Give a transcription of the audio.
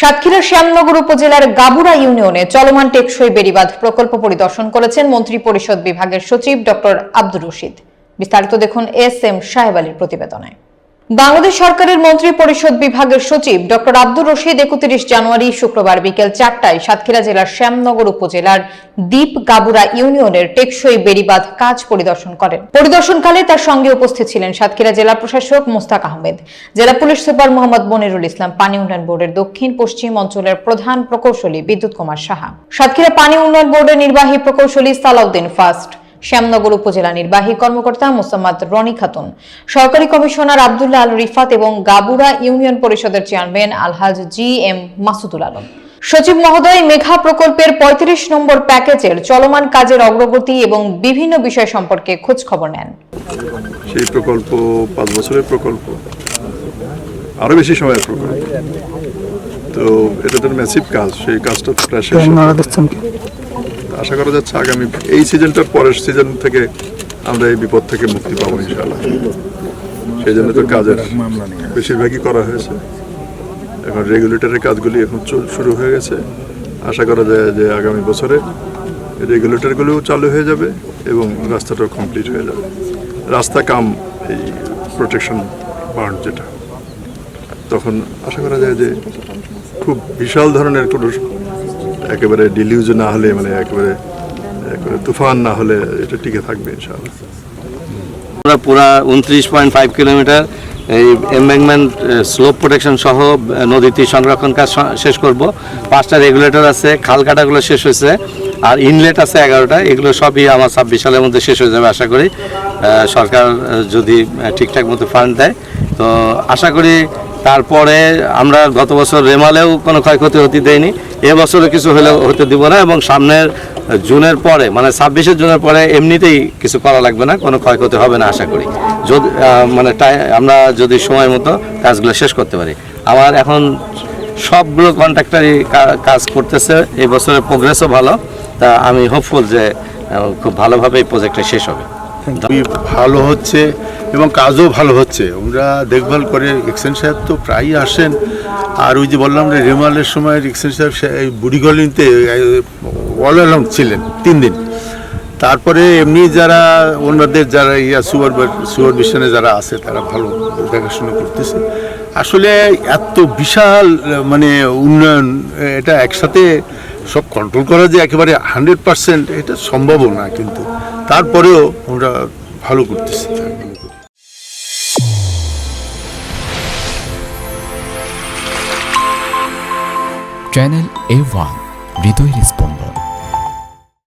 সাতক্ষীরা শ্যামনগর উপজেলার গাবুরা ইউনিয়নে চলমান টেকসই বেড়িবাঁধ প্রকল্প পরিদর্শন করেছেন মন্ত্রী পরিষদ বিভাগের সচিব ডক্টর আব্দুর রশিদ। বিস্তারিত দেখুন এস এম সাহেব আলীর প্রতিবেদনে। বাংলাদেশ সরকারের মন্ত্রী পরিষদ বিভাগের সচিব ডক্টর আব্দুর রশিদ একত্রিশ জানুয়ারি শুক্রবার বিকেল চারটায় সাতক্ষীরা জেলার শ্যামনগর উপজেলার দ্বীপ গাবুরা ইউনিয়নের টেকসই বেড়িবাঁধ কাজ পরিদর্শন করেন। পরিদর্শনকালে তার সঙ্গে উপস্থিত ছিলেন সাতক্ষীরা জেলা প্রশাসক মোস্তাক আহমেদ, জেলা পুলিশ সুপার মোহাম্মদ মনিরুল ইসলাম, পানি উন্নয়ন বোর্ডের দক্ষিণ পশ্চিম অঞ্চলের প্রধান প্রকৌশলী বিদ্যুৎ কুমার সাহা। সাতক্ষীরা পানি উন্নয়ন বোর্ডের নির্বাহী প্রকৌশলী সালাউদ্দিন ফাস্ট শ্যামনগর উপজেলা নির্বাহী কর্মকর্তা মোসাম্মদ রনি খাতুন। সরকারি কমিশনার আবদুল্লাহ আল রিফাত এবং গাবুরা ইউনিয়ন পরিষদের চেয়ারম্যান আলহাজ জি এম মাসুদুল আলম। সচিব মহোদয় মেঘা প্রকল্পের ৩৫ নম্বর প্যাকেজের চলমান কাজের অগ্রগতি এবং বিভিন্ন বিষয় সম্পর্কে খোঁজ খবর নেন। সেই প্রকল্প পাঁচ বছরের প্রকল্প আরও বেশি সময়ের প্রকল্প। তো এটা তো ম্যাসিভ কাজ সেই কাজটা প্রায় শেষ আশা করা যাচ্ছে আগামী এই সিজনটার পরের সিজন থেকে আমরা এই বিপদ থেকে মুক্তি পাবো ইনশাআল্লাহ। সেই জন্য তো কাজের বেশিরভাগই করা হয়েছে। এখন রেগুলেটরের কাজগুলি এখন শুরু হয়ে গেছে। আশা করা যায় যে আগামী বছরে রেগুলেটরগুলোও চালু হয়ে যাবে এবং রাস্তাটাও কমপ্লিট হয়ে যাবে। রাস্তা কাম, এই প্রোটেকশন বার্ন যেটা, তখন আশা করা যায় যে খুব বিশাল ধরনের কোনো একেবারে ডিলিউজ না হলে মানে একেবারে তুফান না হলে এটা টিকে থাকবে ইনশাআল্লাহ। আমরা পুরা উনত্রিশ পয়েন্ট ফাইভ কিলোমিটার এই এমব্যাংমেন্ট স্লোপ প্রোটেকশন সহ আহ, নদী সংরক্ষণ কাজ শেষ করব। পাঁচটা রেগুলেটর আছে খাল কাটাগুলো শেষ হয়েছে আর ইনলেট আছে এগারোটা এগুলো সবই আমার ছাব্বিশ সালের মধ্যে শেষ হয়ে যাবে আশা করি। সরকার যদি ঠিকঠাক মতো ফান্ড দেয় তো আশা করি তারপরে আমরা গত বছর রেমালেও কোনো ক্ষয়ক্ষতি হতে দেয়নি। এবছরও কিছু হলেও হতে দিব না এবং সামনের জুনের পরে মানে ছাব্বিশে জুনের পরে এমনিতেই কিছু করা লাগবে না, কোনো ক্ষয়ক্ষতি হবে না আশা করি। যদি মানে টাই- আমরা যদি সময় মতো কাজগুলো শেষ করতে পারি। আমার এখন সবগুলো কন্ট্রাক্টারই কাজ করতেছে, এই বছরের প্রোগ্রেসও ভালো। তা আমি হোপফুল যে খুব ভালোভাবে এই প্রজেক্টটা শেষ হবে। খুবই ভালো হচ্ছে এবং কাজও ভালো হচ্ছে। ওরা দেখভাল করে, এক্সেন সাহেব তো প্রায়ই আসেন। আর ওই যে বললাম যে রেমালের সময় এক্সেন সাহেব বুড়িগলিতে অল অ্যালাউন্ড ছিলেন তিন দিন। তারপরে এমনি যারা ওনাদের যারা ইয়া সুপার সুপারভিশনে যারা আছে, তারা ভালো দেখাশোনা করতেছে। আসলে এত বিশাল মানে উন্নয়ন, এটা একসাথে সব কন্ট্রোল করা যে একেবারে হান্ড্রেড পার্সেন্ট এটা সম্ভবও না কিন্তু। তারপরেও আমরা ভালো করতেছি। চ্যানেল এ ওয়ান হৃদয় স্পন্দন